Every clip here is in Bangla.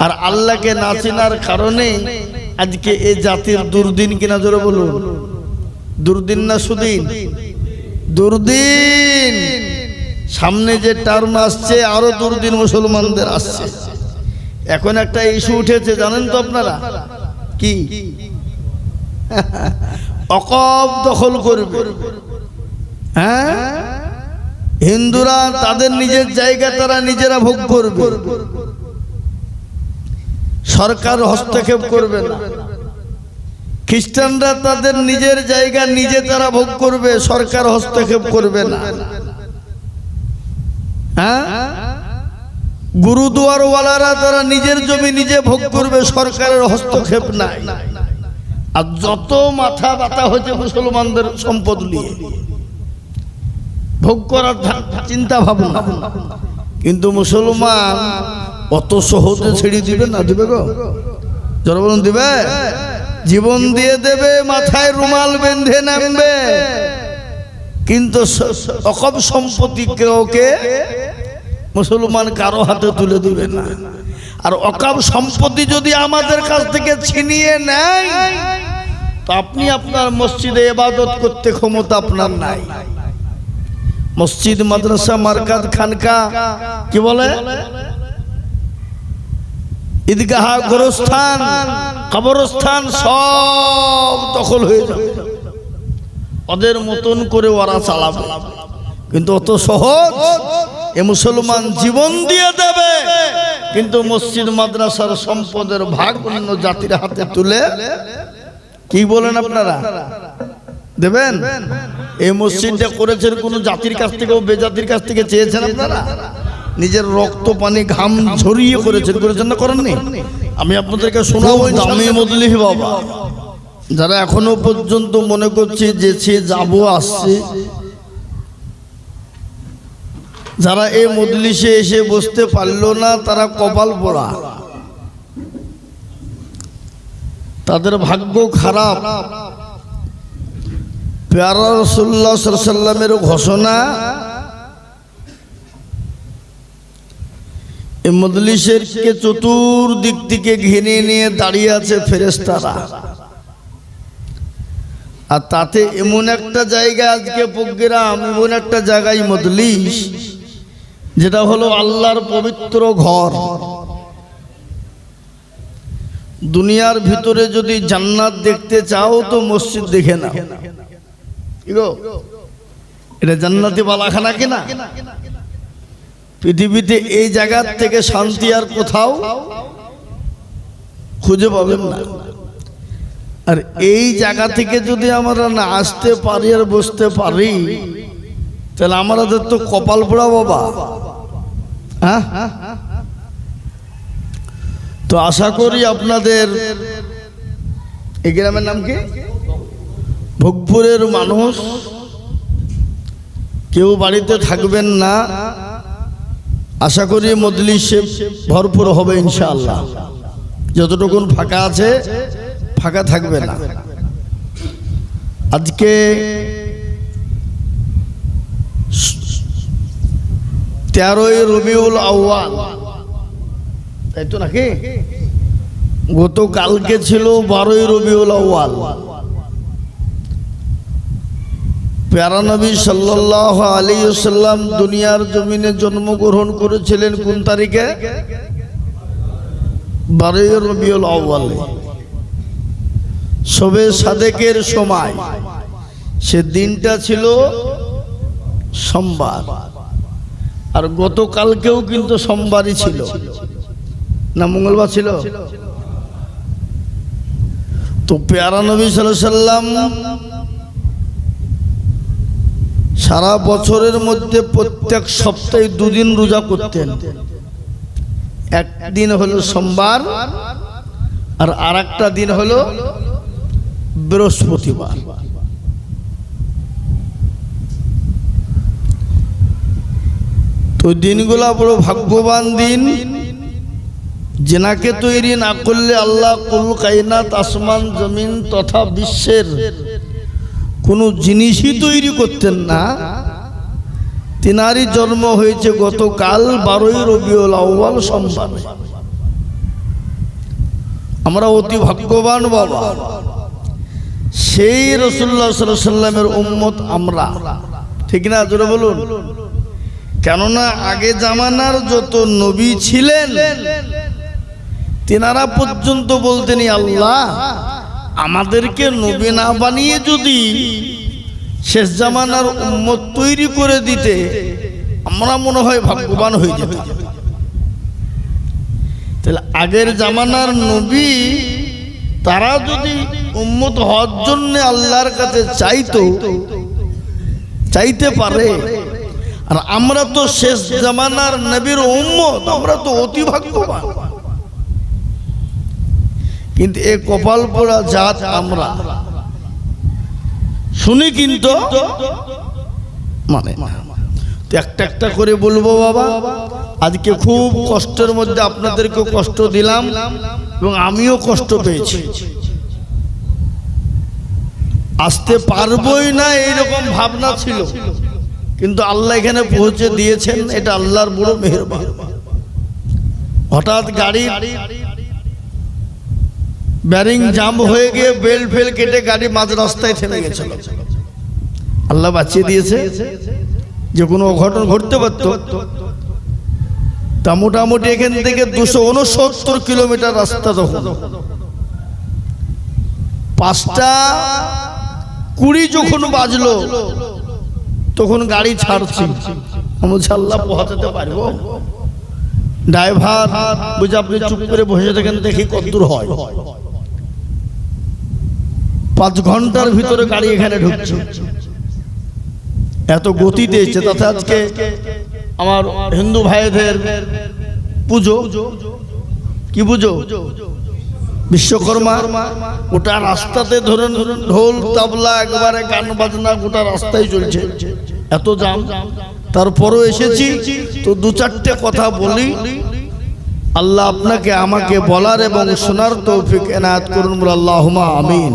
আর আল্লাহকে না চেনার কারণে আজকে এই জাতির দুর্দিন কিনা জোরে বলুন। দুর্দিন না সুদিন? দুর্দিন। সামনে যে টার্ম আসছে, আরও দুর্দিন মুসলমানদের আসছে। এখন একটা ইস্যু উঠেছে, জানেন তো আপনারা? কি? অকব দখল করবে। হ্যাঁ? হিন্দুরা তাদের নিজের জায়গা তারা নিজেরা ভোগ করবে। সরকার হস্তক্ষেপ করবে না। খ্রিস্টানরা তাদের নিজের জায়গা নিজে তারা ভোগ করবে, সরকার হস্তক্ষেপ করবে না। হ্যাঁ? গুরুদুয়ারওয়ালারা তারা নিজের জমি নিজে ভোগ করবে, সরকারের হস্তক্ষেপ নাই। আর যত মাথা ব্যথা হয়েছে মুসলমানদের সম্পদ নিয়ে, ভোগ করার চিন্তা ভাবনা। কিন্তু মুসলমান অত সহজে ছেড়ে দিবে না, দিবে গো। বলুন দিবে? জীবন দিয়ে দেবে, মাথায় রুমাল বেঁধে নামবে। কিন্তু অকপ সম্পত্তি ওকে মুসলমান কারও হাতে তুলে দিবে না। আর অকাপ সম্পত্তি যদি আমাদের কাছ থেকে ছিনিয়ে নেয়, তো আপনি আপনার মসজিদে এবাদত করতে ক্ষমতা আপনার নাই। মসজিদ, মাদ্রাসা মার্কাত খানকা, কি বলে? ঈদগাহ গোরস্থান, কবরস্থান সব দখল হয়ে যাবে। ওদের মতন করে ওরা চালাবে। কিন্তু অত সহজ এ মুসলমান জীবন দিয়ে দেবে। কিন্তু মসজিদ, মাদ্রাসার সম্পদের ভাগ অন্য জাতির হাতে তুলে কি বলেন আপনারা? দেবেন? এই মসজিদটা করেছেন কোন জাতির কাছ থেকে বেজাতির কাছ থেকে চেয়েছেন আপনারা? নিজের রক্ত পানি ঘাম ঝরিয়ে করেছেন করেছেন। না করেননি? আমি আপনাদেরকে শোনাবো দামি মদলিহি বাবা। যারা এখনও পর্যন্ত মনে করছে যে সে যাব আসছে যারা এই মজলিসে এসে বসতে পারল না তারা কপাল পড়া। তাদের ভাগ্য খারাপ। পেয়ারা রসুল্লাহ সাল্লামের ঘোষণা এই মজলিসের কে চতুর্দিক থেকে ঘিরে নিয়ে দাঁড়িয়ে আছে ফেরেস্তারা আর তাতে এমন একটা জায়গা আজকে প্রোগ্রাম, এমন একটা জায়গায় মজলিস, যেটা হলো আল্লাহর পবিত্র ঘর। দুনিয়ার ভিতরে যদি জান্নাত দেখতে চাও তো মসজিদ দেখে না এটা জান্নাতি বালাখানা কিনা? পৃথিবীতে এই জায়গার থেকে শান্তি আর কোথাও খুঁজে পাবেন না। আর এই জায়গা থেকে যদি আমরা না আসতে পারি আর বসতে পারি, তাহলে আমাদের তো কপাল পোড়া বাবা। হ্যাঁ? তো আশা করি আপনাদের, এই গ্রামের নাম কি? ভোগপুরের মানুষ। কেউ বাড়িতে থাকবেন না। আশা করি মজলিসে ভরপুর হবে ইনশাআল্লাহ। যতটুকুন ফাঁকা আছে, ফাঁকা থাকবে না। আজকে তেরোই রবিউল আউয়াল। তাই তো নাকি? গতকালকে ছিল বারোই রবিউল আউয়াল। প্যারানবী সাল্লাহ আলী দুনিয়ার জমিনে জন্মগ্রহণ করেছিলেন কোন তারিখে? বারোই রবিউল আউয়ালে। সবে সাদেকের সময়। সে দিনটা ছিল সোমবার। আর গতকালকেও কিন্তু সোমবারই ছিল। না, মঙ্গলবার ছিল? তো পেয়ারা নবী সাল্লাম সারা বছরের মধ্যে প্রত্যেক সপ্তাহে দুদিন রোজা করতেন। একদিন হলো সোমবার আর আর দিন হলো বৃহস্পতিবার। তো দিনগুলা বড় ভাগ্যবান দিন। জেনাকে তৈরি না করলে আল্লাহ কুল কায়নাত আসমান জমিন তথা বিশ্বের কোনো জিনিসই তৈরি করতেন না। তিনারই জন্ম হয়েছে গতকাল বারোই রবিউল আউ্বাল সোমবার। আমরা অতি ভাগ্যবান বাবা। সেই রসুল্লাহ সাল্লামের উম্মত আমরা। ঠিক না? জোরে বলুন। কেননা আগে জামানার যত নবী ছিলেন, তেনারা পর্যন্ত বলতেন, আল্লাহ আমাদেরকে নবী না বানিয়ে যদি শেষ জামানার উম্মত তৈরি করে দিতে, আমরা মনে হয় ভাগ্যবান হয়ে যেতাম। তাহলে আগের জামানার নবী, তারা যদি উম্মত হওয়ার জন্য আল্লাহর কাছে চাইতো, চাইতে পারে। আর আমরা তো শেষ জামানার নবীর উম্মত, আমরা তো অতি ভাগ্যবান। কিন্তু এ কপাল পোড়া জাত আমরা। শুনি কিন্তু মানে একটা একটা করে বলব বাবা, আজকে খুব কষ্টের মধ্যে আপনাদেরকে কষ্ট দিলাম এবং আমিও কষ্ট পেয়েছি। আসতে পারবই না এইরকম ভাবনা ছিল, কিন্তু আল্লাহ এখানে পৌঁছে দিয়েছেন, এটা আল্লাহর বড় মেহরবান। হঠাৎ গাড়ি ব্যারিং জাম হয়ে গিয়ে বেল ফেল কেটে গাড়ি মাঝ রাস্তায় থেমে গেছিল। আল্লাহ বাঁচিয়ে দিয়েছে। যে কোনো অঘটন ঘটতে পারত। তা মোটামুটি এখান থেকে দুশো উনসত্তর কিলোমিটার রাস্তা তখন পাঁচটা কুড়ি যখন বাজলো, তখন গাড়ি ছাড়ছি। আল্লাহ পৌঁছাতে পারব? ড্রাইভার বুঝে আপনি চুপ করে বসে থাকেন, দেখি কতদূর হয়। পাঁচ ঘণ্টার ভিতরে গাড়ি এখানে ঢুকছে। এত গতি দিয়েছে তাতে আজকে আমার হিন্দু ভাইদের পুজো। কি পুজো? বিশ্বকর্মা। গোটা রাস্তাতে ধরুন ঢোল, তাবলা, একবারে গান বাজনা গোটা রাস্তায় চলছে। এত জাম। তারপরও এসেছি। তো দু চারটে কথা বলি। আল্লাহ আপনাকে আমাকে বলার এবং শোনার তৌফিক এনায়াত করুন আল্লাহুমা আমিন।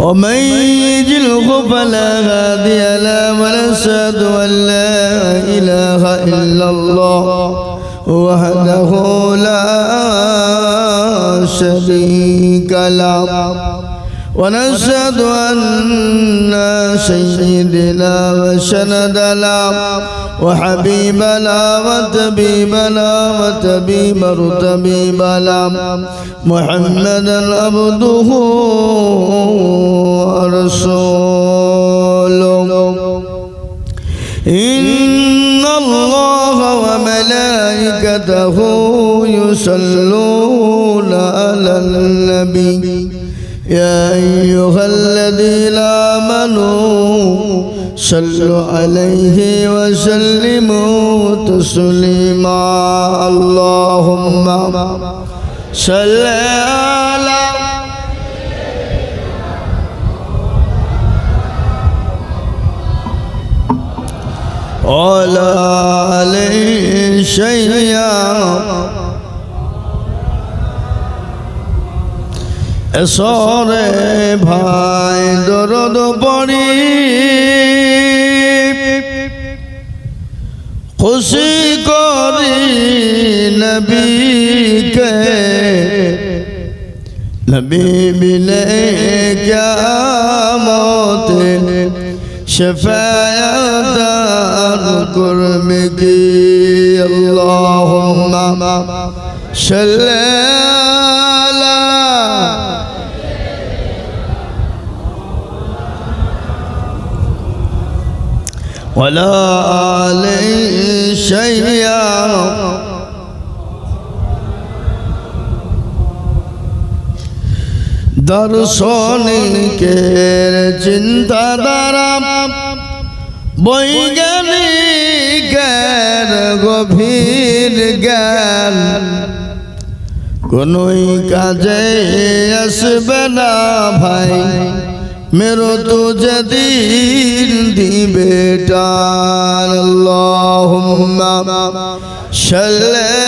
ومن يجله فلا هادي له ونشهد أن لا إله إلا الله وحده لا شريك له. ونشهد أن سيدنا وسندنا وحبيبنا وطبيبنا وطبيب رتبيبنا محمدا عبده ورسوله. إن الله وملائكته يصلون على النبي. يا أيها الذين آمنوا صلوا عليه وسلموا تسليما. اللهم صل على وعلى عليه شيئا এসরে ভাই দরদ পড়ি খুশি করি নবীকে নবী বিলে কিয়ামতে شفاعة كرمك اللهم صل ولا آل شيئا দর্শনিকের চিন্তাধারা বৈজ্ঞানিকের গভীর জ্ঞান কোনই কাজে আসবে না ভাই मेरो तुझे दीन दिबे टान अल्लाहुम्मा सल्लल्ला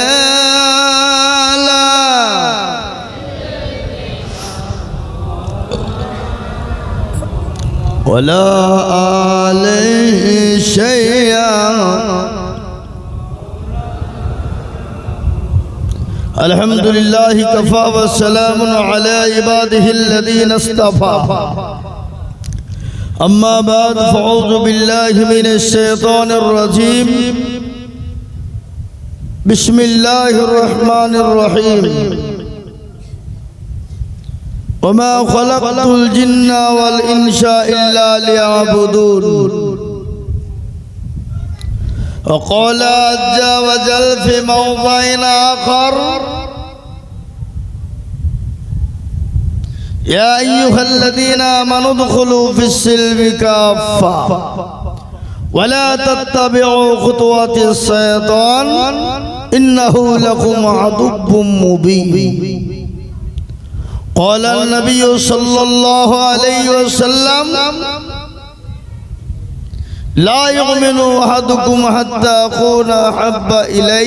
वला आले शैया الحمد لله كفى والسلام على عباده الذين اصطفى. أما بعد فأعوذ بالله من الشيطان الرجيم. بسم الله الرحمن الرحيم. وما خلقت الجن والإنس إلا ليعبدون. وقال عز وجل في موضع آخر يا أيها الذين آمنوا ادخلوا في السلم كافة ولا تتبعوا خطوات الشيطان إنه لكم عدو مبين. قال النبي صلى الله عليه وسلم لا يؤمن أحدكم حتى أكون أحب إلي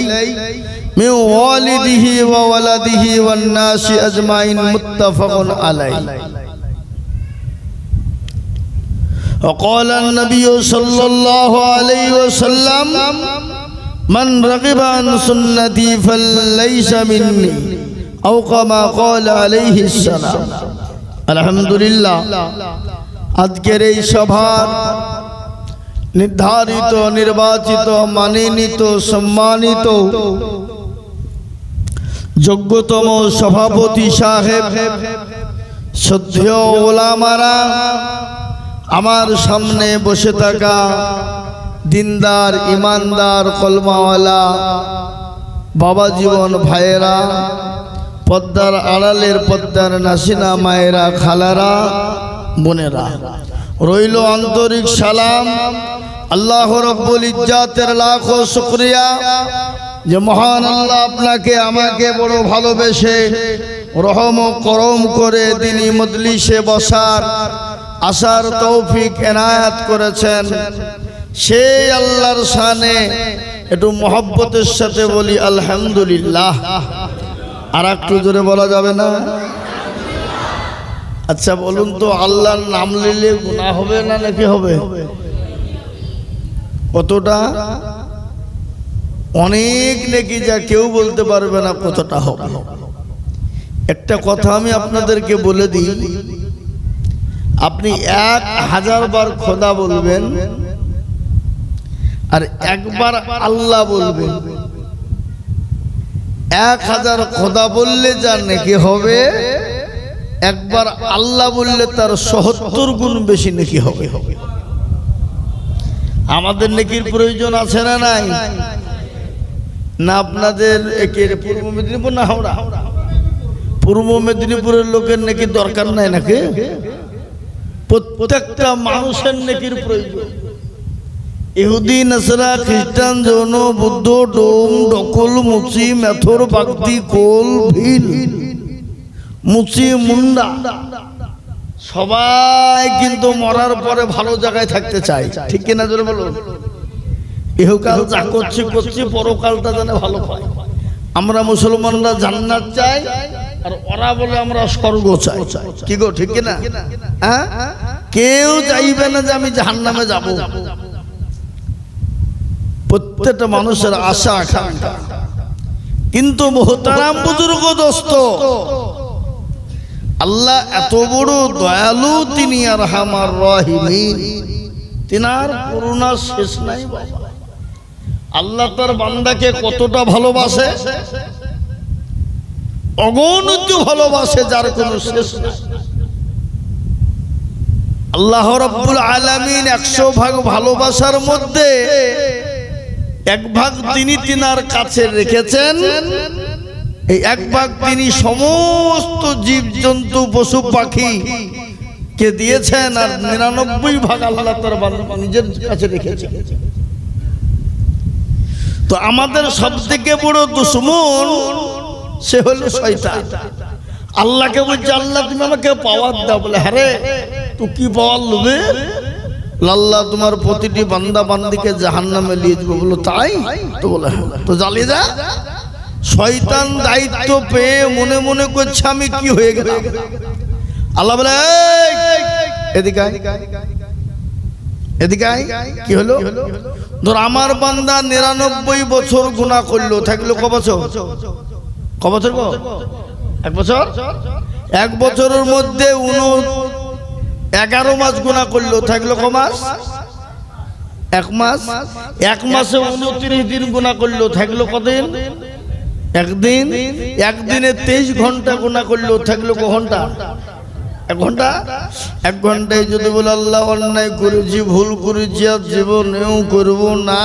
من والده وولده والناس أجمعين متفق عليه وقال النبي صلى الله عليه وسلم من رغب عن سنتي فليس مني أو كما قال عليه السلام الحمد لله আজকের এই সভার নির্ধারিত, নির্বাচিত, মানিনিত, সম্মানিত যোগ্যতম সভাপতি সাহেব শ্রদ্ধেয় ওলামারা আমার সামনে বসে থাকা দিনদার, ইমানদার, কলমাওয়ালা, বাবা জীবন ভাইয়েরা, পদ্মার আড়ালের পদ্মার নাসিনা মায়েরা, খালারা, বোনেরা। রইল আন্তরিক সালাম আল্লাহ রব্বুল ইজ্জাতের লাখো শুক্রিয়া। যে মহান আল্লাহ আপনাকে, আমাকে বড় ভালোবেসে রহম করম করে তিনি মজলিসে বসার আসার তৌফিক এনায়াত করেছেন। সেই আল্লাহর শানে একটু মহব্বতের সাথে বলি, আলহামদুলিল্লাহ। আর একটু জোরে বলা যাবে না? আচ্ছা বলুন তো, আল্লাহর নাম নিলে গুণা হবে না নাকি হবে? কতটা? অনেক নাকি যা কেউ বলতে পারবে না কতটা হবে একটা কথা আমি আপনাদেরকে বলে দিই, আপনি এক হাজার বার খোদা বলবেন আর একবার আল্লাহ বলবেন। এক হাজার খোদা বললে যার নাকি হবে, একবার আল্লাহ বললে তার সহত্তর গুণ বেশি নাকি হবে হবে। আমাদের নেকির প্রয়োজন আছে না নাই? না আপনাদের পূর্ব মেদিনীপুর, না হাওড়া? পূর্ব মেদিনীপুরের লোকের নাকি দরকার নাই নাকি? প্রত্যেকটা মানুষের নেকির প্রয়োজন। ইহুদি, নাসরা, খ্রিস্টান যৌন বুদ্ধ, ডোম, ডকল, মুচি, মেথর, বাগদি, কোল, ভিল, মুচি, মুন্ডা। সবাই কিন্তু মরার পরে ভালো জায়গায় থাকতে চায়। ঠিক কিনা জোরে বলুন? ইহকাল যা করছি করছি, পরকালটা যেন ভালো পায়। আমরা মুসলমানরা জান্নাত চাই, আর ওরা বলে আমরা স্বর্গ চাই। কি গো, ঠিক না হ্যাঁ? কেউ চাইবে না যে আমি জাহান্নামে যাব। প্রত্যেকটা মানুষের আশা, আকাঙ্ক্ষা। কিন্তু মোহতারাম বুজুর্গ দোস্ত আল্লাহ এত বড় দয়ালু তিনি আর হামার রহিমিন। তিনার করুণা শেষ নাই বাবা। আল্লাহ তার বান্দাকে কতটা ভালোবাসে, অগণিত ভালোবাসে, যার কোনো শেষ আল্লাহ রব্বুল আলামিন একশো ভাগ ভালোবাসার মধ্যে এক ভাগ তিনি তিনার কাছে রেখেছেন। এই এক ভাগ তিনি সমস্ত জীব জন্তু পশু, পাখি কে দিয়েছেন আর নিরানব্বই ভাগ আল্লাহ তার নিজের কাছে রেখেছেন। তো আমাদের সব থেকে বড় দুশ্মন সে হলো শয়তান। আল্লাহকে বলছে, আল্লাহ, তুমি আমাকে পাওয়ার দাও। বলে হ্যাঁ তুই কি পাওয়ার লোবে লাল্লাহ তোমার প্রতিটি বান্দা বান্দিকে জাহান নামে নিয়ে যাব। বলো, তাই? তো বলে হ্যাঁ। তো জ্বালিয়ে যা। শয়তান দায়িত্ব পেয়ে মনে মনে করছে আমি কি হয়ে গেলাম? আল্লাহ বলে "এই, এদিকে এদিকে কি হলো? ধর আমার বান্দা নিরানব্বই বছর গুণা করল। থাকল ক বছর? ক বছর এক বছর? এক বছরের মধ্যে উন এগারো মাস গুণা করল। থাকল ক মাস? এক মাস? এক মাসে উনত্রিশ দিন গুণা করল। থাকল কদিন? একদিন, একদিনে তেইশ ঘণ্টা গুণা করলেও থাকল ক ঘণ্টা? এক ঘণ্টা? এক ঘন্টায় যদি বলে, আল্লাহ, অন্যায় করেছি, ভুল করেছি, আর জীবনেও করব না।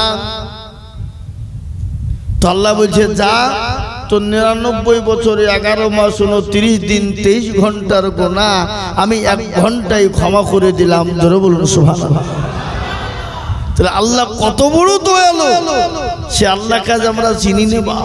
তো আল্লাহ বলছে, যা, তো নিরানব্বই বছরে এগারো মাস উনত্রিশ দিন, তেইশ ঘণ্টার গোনা আমি এক ঘন্টায় ক্ষমা করে দিলাম। ধরে বলুন সুভাষ তাহলে আল্লাহ কত বড় দয়ালু। সে আল্লাহ কাজ আমরা চিনি নেবা